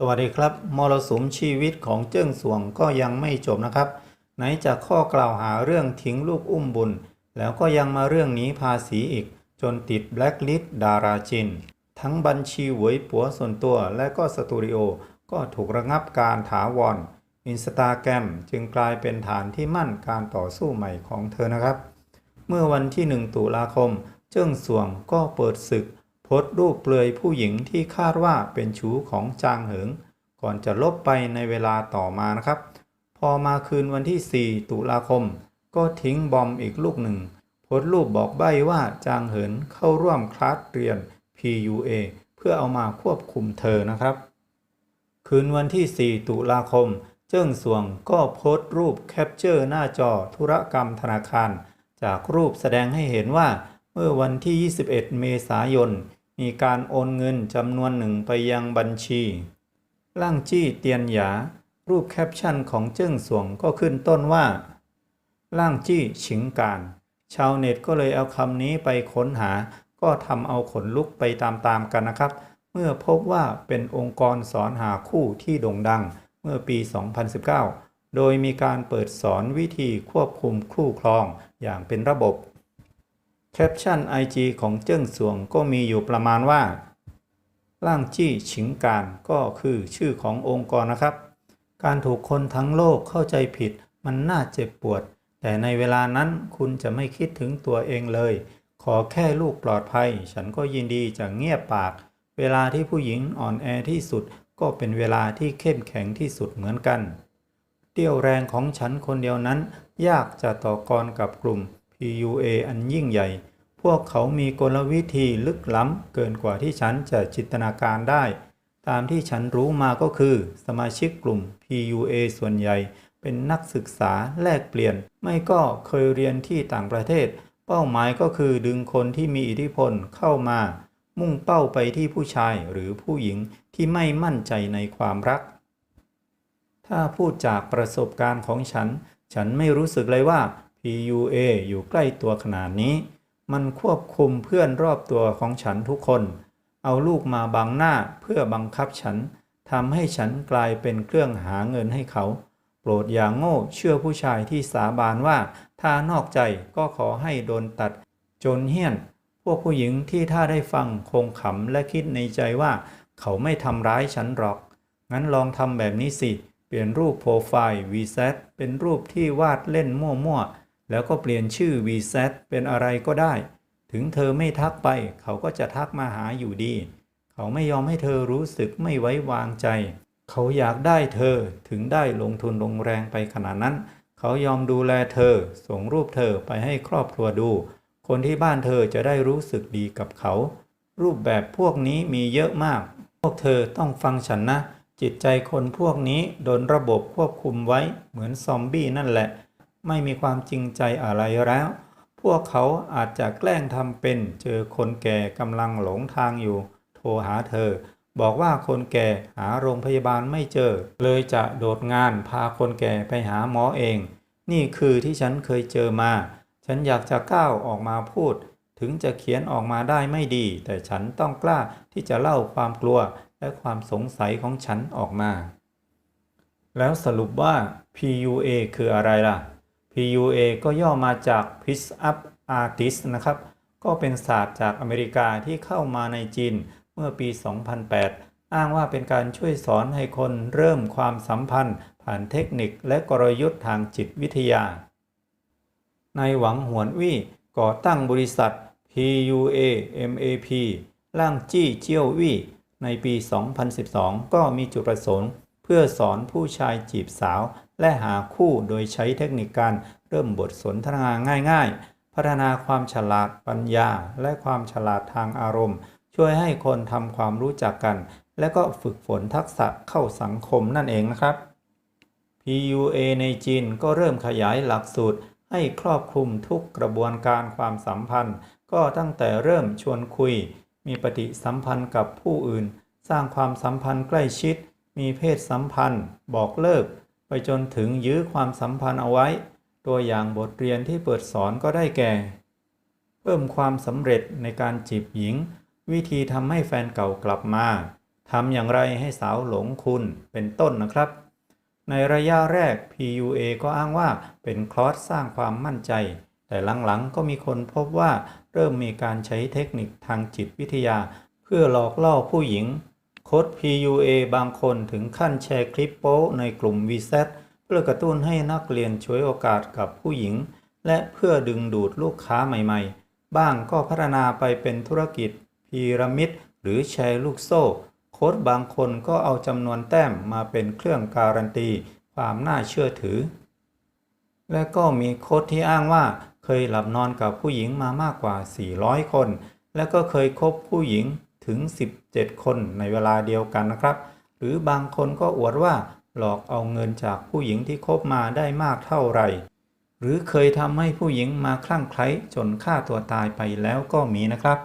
สวัสดีครับมรสุมชีวิตของเจิ้งสวงก็ยังไม่จบนะครับ ไหนจากข้อกล่าวหาเรื่องทิ้งลูกอุ้มบุญ แล้วก็ยังมาเรื่องนี้ภาษีอีก จนติดแบล็คลิสต์ดาราจิน ทั้งบัญชีหวยปัวส่วนตัวและก็สตูดิโอ ก็ถูกระงับการถาวรอินสตาแกรมจึงกลายเป็นฐานที่มั่นการต่อสู้ใหม่ของเธอนะครับ เมื่อวันที่ 1 ตุลาคม เจิ้งสวงก็เปิดศึก โพสต์รูปเปลือยผู้หญิงที่คาดว่าเป็นชู้ของจางเหิง ก่อนจะลบไปในเวลาต่อมานะครับ พอมาคืนวันที่ 4 ตุลาคม ก็ทิ้งบอมอีกลูกหนึ่ง โพสต์รูปบอกใบ้ว่าจางเหินเข้าร่วมคลาสเรียน PUA เพื่อเอามาควบคุมเธอนะครับ คืนวันที่ 4 ตุลาคม เจิ้งสวงก็โพสต์รูปแคปเจอร์หน้าจอธุรกรรมธนาคาร จากรูปแสดงให้เห็นว่าเมื่อวันที่ 21 เมษายน มีการโอนเงินจำนวนหนึ่งไปยังบัญชี ล่างจี้เตียนหยา รูปแคปชั่นของเจิ้งสวงก็ขึ้นต้นว่า ล่างจี้ฉิงการ ชาวเน็ตก็เลยเอาคำนี้ไปค้นหา ก็ทำเอาขนลุกไปตามๆกันนะครับ เมื่อพบว่าเป็นองค์กรสอนหาคู่ที่โด่งดังเมื่อปี 2019 โดยมีการเปิดสอนวิธีควบคุมคู่ครองอย่างเป็นระบบ แคปชั่น IG ของเจิ้งสวงก็มีอยู่ประมาณว่า ล่างจี้ฉิงการก็คือชื่อขององค์กรนะครับ การถูกคนทั้งโลกเข้าใจผิดมันน่าเจ็บปวด แต่ในเวลานั้นคุณจะไม่คิดถึงตัวเองเลย ขอแค่ลูกปลอดภัย ฉันก็ยินดีจะเงียบปาก เวลาที่ผู้หญิงอ่อนแอที่สุด ก็เป็นเวลาที่เข้มแข็งที่สุดเหมือนกันเตี้ยวแรงของฉันคนเดียวนั้น ยากจะต่อกรกับกลุ่ม PUA อันยิ่งใหญ่ พวกเขามีกลวิธีลึกล้ำเกินกว่าที่ฉันจะจินตนาการได้ ตามที่ฉันรู้มาก็คือ สมาชิกกลุ่ม PUA ส่วนใหญ่ เป็นนักศึกษาแลกเปลี่ยน ไม่ก็เคยเรียนที่ต่างประเทศ เป้าหมายก็คือดึงคนที่มีอิทธิพลเข้ามา มุ่งเป้าไปที่ผู้ชายหรือผู้หญิงที่ไม่มั่นใจในความรัก ถ้าพูดจากประสบการณ์ของฉัน ฉันไม่รู้สึกเลยว่า PUA อยู่ใกล้ตัวขนาดนี้ มันควบคุมเพื่อนรอบตัวของฉันทุกคน เอาลูกมาบังหน้าเพื่อบังคับฉันทำให้ฉันกลายเป็นเครื่องหาเงินให้เขา โปรดอย่างโง่เชื่อผู้ชายที่สาบานว่า ถ้านอกใจก็ขอให้โดนตัด จนเฮี้ยน พวกผู้หญิงที่ถ้าได้ฟังคงขำและคิดในใจว่า เขาไม่ทำร้ายฉันหรอก งั้นลองทำแบบนี้สิ เปลี่ยนรูปโปรไฟล์ VZ เป็นรูปที่วาดเล่นมั่วๆ แล้วก็เปลี่ยนชื่อ VZ เป็นอะไรก็ได้ ถึงเธอไม่ทักไป เขาก็จะทักมาหาอยู่ดี เขาไม่ยอมให้เธอรู้สึกไม่ไว้วางใจ เขาอยากได้เธอถึงได้ลงทุนลงแรงไปขนาดนั้น เขายอมดูแลเธอ ส่งรูปเธอไปให้ครอบครัวดู คนที่บ้านเธอจะได้รู้สึกดีกับเขา รูปแบบพวกนี้มีเยอะมาก พวกเธอต้องฟังฉันนะ จิตใจคนพวกนี้โดนระบบควบคุมไว้เหมือนซอมบี้นั่นแหละ ไม่มีความจริงใจอะไรแล้ว พวกเขาอาจจะแกล้งทำเป็น เจอคนแก่กำลังหลงทางอยู่ โทรหาเธอ บอกว่าคนแก่หาโรงพยาบาลไม่เจอ เลยจะโดดงานพาคนแก่ไปหาหมอเอง นี่คือที่ฉันเคยเจอมา ฉันอยากจะก้าวออกมาพูด ถึงจะเขียนออกมาได้ไม่ดี แต่ฉันต้องกล้าที่จะเล่าความกลัวและความสงสัยของฉันออกมา แล้วสรุปว่า PUA คืออะไรล่ะ PUA ก็ย่อมาจาก Pick Up Artist นะครับ ก็เป็นศาสตร์จากอเมริกาที่เข้ามาในจีนเมื่อปี 2008 อ้างว่าเป็นการช่วยสอนให้คนเริ่มความสัมพันธ์ ผ่านเทคนิคและกลยุทธ์ทางจิตวิทยา ในหวังหวนวี่ก่อตั้งบริษัท PUA MAP ล่างจี้เจียววี่ในปี 2012 ก็มีจุดประสงค์ พื่อสอนผู้ชายจีบสาว และหาคู่โดยใช้เทคนิคการเริ่มบทสนทนาง่ายๆ พัฒนาความฉลาดปัญญา และความฉลาดทางอารมณ์ ช่วยให้คนทำความรู้จักกัน และก็ฝึกฝนทักษะเข้าสังคมนั่นเองนะครับ PUA ในจีนก็เริ่มขยายหลักสูตร ให้ครอบคลุมทุกกระบวนการความสัมพันธ์ ก็ตั้งแต่เริ่มชวนคุย มีปฏิสัมพันธ์กับผู้อื่น สร้างความสัมพันธ์ใกล้ชิด มีเพศสัมพันธ์ บอกเลิก ไปจนถึงยื้อความสัมพันธ์เอาไว้ ตัวอย่างบทเรียนที่เปิดสอนก็ได้แก่ เพิ่มความสำเร็จในการจีบหญิง วิธีทำให้แฟนเก่ากลับมาทำอย่างไรให้สาวหลงคุณเป็นต้นนะครับ ในระยะแรก PUA ก็อ้างว่าเป็นคลอสสร้างความมั่นใจ แต่หลังๆก็มีคนพบว่าเริ่มมีการใช้เทคนิคทางจิตวิทยา เพื่อหลอกล่อผู้หญิง โค้ด PUA บางคนถึงขั้นแชร์คลิปโป๊ในกลุ่ม VZ เพื่อกระตุ้นให้นักเรียนช่วยโอกาสกับผู้หญิง และเพื่อดึงดูดลูกค้าใหม่ๆ บ้างก็พัฒนาไปเป็นธุรกิจพีระมิดหรือแชร์ลูกโซ่ โค้ดบางคนก็เอาจำนวนแต้มมาเป็นเครื่องการันตี ความน่าเชื่อถือ และก็มีโค้ดที่อ้างว่า เคยหลับนอนกับผู้หญิงมามากกว่า 400 คน และก็เคยคบผู้หญิง ถึง 17 คนในเวลาเดียวกันนะครับ หรือบางคนก็อวดว่าหลอกเอาเงินจากผู้หญิงที่คบมาได้มากเท่าไหร่ หรือเคยทำให้ผู้หญิงมาคลั่งไคล้จนฆ่าตัวตายไปแล้วก็มีนะครับ